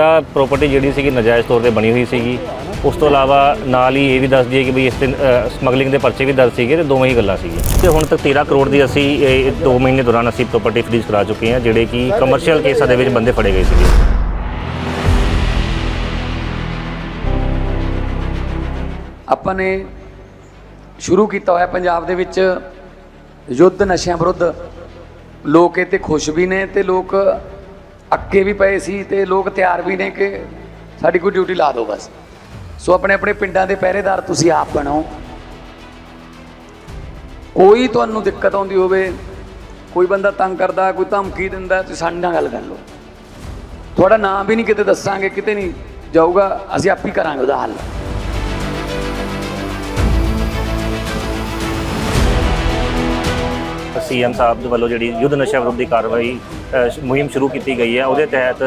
ਆ ਪ੍ਰਾਪਰਟੀ ਜਿਹੜੀ ਸੀਗੀ ਨਜਾਇਜ਼ ਤੌਰ ਤੇ ਬਣੀ ਹੋਈ ਸੀਗੀ। ਉਸ ਤੋਂ ਇਲਾਵਾ ਨਾਲ ਹੀ ਇਹ ਵੀ ਦੱਸ ਦਈਏ ਕਿ ਵੀ ਇਸ ਤੇ ਸਮਗਲਿੰਗ ਦੇ ਪਰਚੇ ਵੀ ਦਰਜ ਸੀਗੇ ਤੇ ਦੋਵੇਂ ਹੀ ਗੱਲਾਂ ਸੀਗੀਆਂ। ਤੇ ਹੁਣ ਤੱਕ 13 ਕਰੋੜ ਦੀ ਅਸੀਂ 2 ਮਹੀਨੇ ਦੌਰਾਨ ਅਸੀਂ ਪ੍ਰਾਪਰਟੀ ਫਰੀਜ਼ ਕਰਾ ਚੁੱਕੇ ਹਾਂ, ਜਿਹੜੇ ਕਿ ਕਮਰਸ਼ੀਅਲ ਕੇਸਾਂ ਦੇ ਵਿੱਚ ਬੰਦੇ ਫੜੇ ਗਏ ਸੀਗੇ। ਆਪਾਂ ਨੇ ਸ਼ੁਰੂ ਕੀਤਾ ਹੋਇਆ ਪੰਜਾਬ ਦੇ ਵਿੱਚ ਯੁੱਧ ਨਸ਼ਿਆਂ ਵਿਰੁੱਧ। ਲੋਕ ਇਹ ਤੇ ਖੁਸ਼ ਵੀ ਨੇ ਤੇ ਲੋਕ ਅੱਕੇ ਵੀ ਪਏ ਸੀ ਤੇ ਲੋਕ ਤਿਆਰ ਵੀ ਨੇ ਕਿ ਸਾਡੀ ਕੋਈ ਡਿਊਟੀ ਲਾ ਦਿਓ ਬਸ। ਸੋ ਆਪਣੇ ਆਪਣੇ ਪਿੰਡਾਂ ਦੇ ਪਹਿਰੇਦਾਰ ਤੁਸੀਂ ਆਪ ਬਣੋ। ਕੋਈ ਤੁਹਾਨੂੰ ਦਿੱਕਤ ਆਉਂਦੀ ਹੋਵੇ, ਕੋਈ ਬੰਦਾ ਤੰਗ ਕਰਦਾ, ਕੋਈ ਧਮਕੀ ਦਿੰਦਾ, ਤੁਸੀਂ ਸਾਡੇ ਨਾਲ ਗੱਲ ਕਰ ਲਓ। ਤੁਹਾਡਾ ਨਾਮ ਵੀ ਨਹੀਂ ਕਿਤੇ ਦੱਸਾਂਗੇ, ਕਿਤੇ ਨਹੀਂ ਜਾਊਗਾ, ਅਸੀਂ ਆਪ ਹੀ ਕਰਾਂਗੇ ਉਹਦਾ ਹੱਲ। ਸੀਐਮ ਸਾਹਿਬ ਦੇ ਵੱਲੋਂ ਜਿਹੜੀ ਯੁੱਧ ਨਸ਼ਾ ਵਿਰੋਧੀ ਕਾਰਵਾਈ ਮੁਹਿੰਮ ਸ਼ੁਰੂ ਕੀਤੀ ਗਈ ਹੈ। ਉਹਦੇ ਤਹਿਤ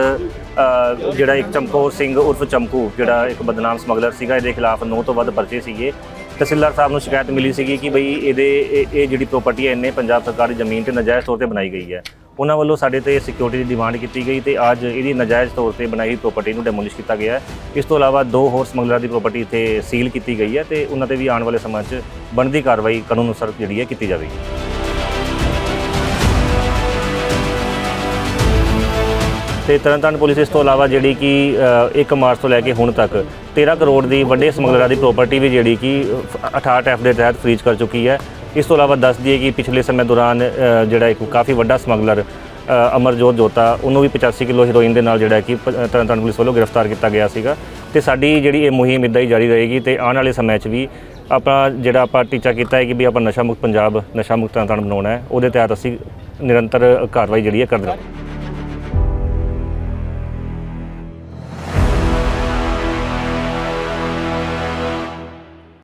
ਜਿਹੜਾ ਇੱਕ ਚਮਕੌਰ ਸਿੰਘ ਉਰਫ ਚਮਕੂ, ਜਿਹੜਾ ਇੱਕ ਬਦਨਾਮ ਸਮਗਲਰ ਸੀਗਾ, ਇਹਦੇ ਖਿਲਾਫ 9 ਤੋਂ ਵੱਧ ਪਰਚੇ ਸੀਗੇ। ਤਹਿਸੀਲਦਾਰ ਸਾਹਿਬ ਨੂੰ ਸ਼ਿਕਾਇਤ ਮਿਲੀ ਸੀਗੀ ਕਿ ਬਈ ਇਹਦੇ, ਇਹ ਇਹ ਜਿਹੜੀ ਪ੍ਰਾਪਰਟੀ ਹੈ, ਇਹਨੇ ਪੰਜਾਬ ਸਰਕਾਰ ਦੀ ਜ਼ਮੀਨ ਤੇ ਨਜਾਇਜ਼ ਤੌਰ ਤੇ ਬਣਾਈ ਗਈ ਹੈ। ਉਹਨਾਂ ਵੱਲੋਂ ਸਾਡੇ ਤੇ ਸਿਕਿਉਰਿਟੀ ਦੀ ਡਿਮਾਂਡ ਕੀਤੀ ਗਈ ਤੇ ਅੱਜ ਇਹਦੀ ਨਜਾਇਜ਼ ਤੌਰ ਤੇ ਬਣਾਈ ਪ੍ਰਾਪਰਟੀ ਨੂੰ ਡੈਮੋਲਿਸ਼ ਕੀਤਾ ਗਿਆ ਹੈ। ਇਸ ਤੋਂ ਇਲਾਵਾ ਦੋ ਹੋਰ ਸਮਗਲਰਾਂ ਦੀ ਪ੍ਰਾਪਰਟੀ ਇੱਥੇ ਸੀਲ ਕੀਤੀ ਗਈ ਹੈ ਤੇ ਉਹਨਾਂ ਤੇ ਵੀ ਆਉਣ ਵਾਲੇ ਸਮਾਂ 'ਚ ਬਣਦੀ ਕਾਰਵਾਈ ਕਾਨੂੰਨ ਅਨੁਸਾਰ ਜਿਹੜੀ ਹੈ, ਕੀਤੀ ਜਾਵੇਗੀ। ਤੇ ਤਰਨਤਾਰਨ ਪੁਲਿਸ ਇਸ ਤੋਂ ਇਲਾਵਾ ਜਿਹੜੀ ਕਿ ਅ, 1 ਮਾਰਚ ਤੋਂ ਲੈ ਕੇ ਹੁਣ ਤੱਕ 13 ਕਰੋੜ ਦੀ ਵੱਡੇ ਸਮਗਲਰਾਂ ਦੀ ਪ੍ਰਾਪਰਟੀ ਵੀ ਜਿਹੜੀ ਕਿ ਅ, 68 ਐਫ ਦੇ ਤਹਿਤ ਫਰੀਜ਼ ਕਰ ਚੁੱਕੀ ਹੈ। ਇਸ ਤੋਂ ਇਲਾਵਾ ਦੱਸ ਦਈਏ ਕਿ ਪਿਛਲੇ ਸਮੇਂ ਦੌਰਾਨ ਜਿਹੜਾ ਇੱਕ ਕਾਫੀ ਵੱਡਾ ਸਮਗਲਰ ਅਮਰਜੋਤ ਜੋਤਾ ਉਹਨੂੰ ਵੀ 85 ਕਿਲੋ ਹੀਰੋਇਨ ਦੇ ਨਾਲ ਜਿਹੜਾ ਕਿ ਪ- ਤਰਨਤਾਰਨ ਪੁਲਿਸ ਵੱਲੋਂ ਗ੍ਰਿਫਤਾਰ ਕੀਤਾ ਗਿਆ ਸੀਗਾ। ਤੇ ਸਾਡੀ ਜਿਹੜੀ ਇਹ ਮੁਹਿੰਮ ਇੱਦਾਂ ਹੀ ਜਾਰੀ ਰਹੇਗੀ ਤੇ ਆਉਣ ਵਾਲੇ ਸਮੇਂ 'ਚ ਵੀ ਆਪਾਂ ਜਿਹੜਾ ਆਪਾਂ ਟੀਚਾ ਕੀਤਾ ਹੈ ਕਿ ਵੀ ਆਪਾਂ ਨਸ਼ਾ ਮੁਕਤ ਪੰਜਾਬ ਨਸ਼ਾ ਮੁਕਤ ਤਰਨਤਾਰਨ ਬਣਾਉਣਾ ਹੈ ਉਹਦੇ ਤਹਿਤ ਅਸੀਂ ਨਿਰੰਤਰ ਕਾਰਵਾਈ ਜਿਹੜੀ ਹੈ ਕਰਦੇ ਰਹਾਂਗੇ